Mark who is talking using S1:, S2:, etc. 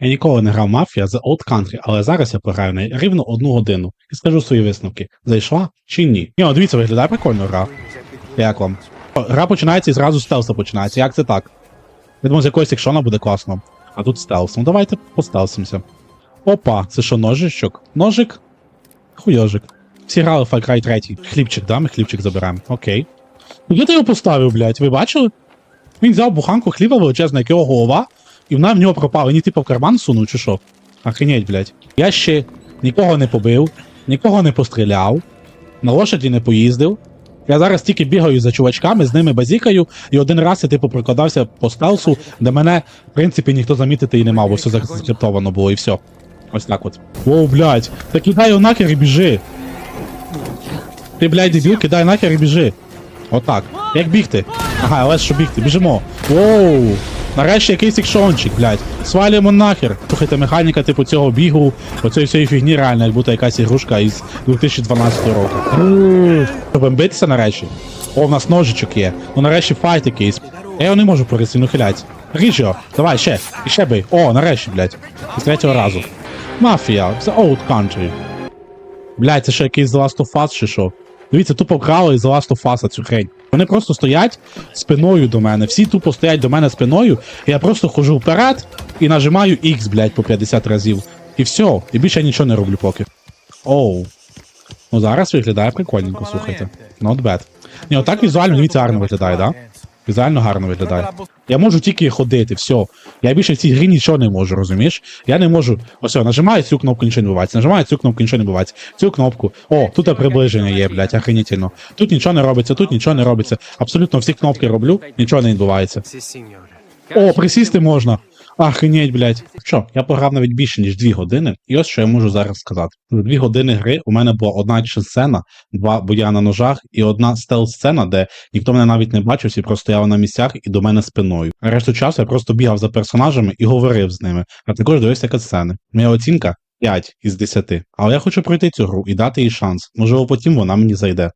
S1: Я ніколи не грав мафія за Old Country, але зараз я пограю в неї рівно одну годину і скажу свої висновки. Зайшла чи ні? Ні, дивіться, виглядає прикольно гра. Як вам? Гра починається і зразу стелса починається. Як це так? Думав, з якоїсь екшона буде класно. А тут стелс. Ну давайте постелсимося. Опа, це що, ножичок? Ножик? Хуйожик. Всі грали в Far Cry 3. Хлібчик, да? Ми хлібчик забираємо. Окей. Ну де ти його поставив, блядь? Ви бачили? Він взяв буханку хліба величезна, як його голова, і вона в нього пропала. Він типу в карман сунув, чи що? Охренеть, блядь. Я ще нікого не побив, нікого не постріляв, на лошаді не поїздив. Я зараз тільки бігаю за чувачками, з ними базікаю, і один раз я типу прокладався по стелсу, де мене, в принципі, ніхто замітити і не мав, бо все заскриптовано було, і все. Ось так от. Воу, блядь, та кидай його нахер і біжи. Ти, блядь, дебіл, кидай нахер і біжи. Отак. Як бігти? Ага, але що бігти, біжимо. Воу! Нарешті якийсь екшончик, блядь. Свалюємо нахер. Слухайте, механіка, типу, цього бігу, оцієї всієї фігні реально, як будто якась ігрушка із 2012 року. Щоб битися нарешті. О, в нас ножичок є. Ну нарешті файт якийсь. Я його не можу пористи, ну хилять. Ріж. Давай, ще. І ще бий. О, нарешті, блядь. З третього разу. Мафія. Це Old Country. Блядь, це ще якийсь The Last of Us чи що? Дивіться, тупо крали із Last of Us цю хрень. Вони просто стоять спиною до мене. Всі тупо стоять до мене спиною. і Я просто хожу вперед і нажимаю X, блядь, по 50 разів. І все. І більше я нічого не роблю поки. Оу. Ну зараз виглядає прикольненько, слухайте. Not bad. Ні, отак візуально дивіться гарно виглядає, да? Візуально гарно виглядає. Я можу тільки ходити, все. Я більше в цій грі нічого не можу, розумієш? Я не можу. Ось, нажимаю цю кнопку, нічого не бувається. Нажимаю цю кнопку, нічого не бувається. Цю кнопку. О, тут приближення є, блядь, охренітельно. Тут нічого не робиться, тут нічого не робиться. Абсолютно всі кнопки роблю, нічого не відбувається. О, присісти можна. Охренеть, блядь. Що, я пограв навіть більше, ніж дві години, і ось що я можу зараз сказати. За дві години гри у мене була одна чи сцена, два боя на ножах і одна стелс-сцена, де ніхто мене навіть не бачив, всі просто стояли на місцях і до мене спиною. А решту часу я просто бігав за персонажами і говорив з ними, а також дивився катсцени. Моя оцінка 5 із 10. Але я хочу пройти цю гру і дати їй шанс. Можливо, потім вона мені зайде.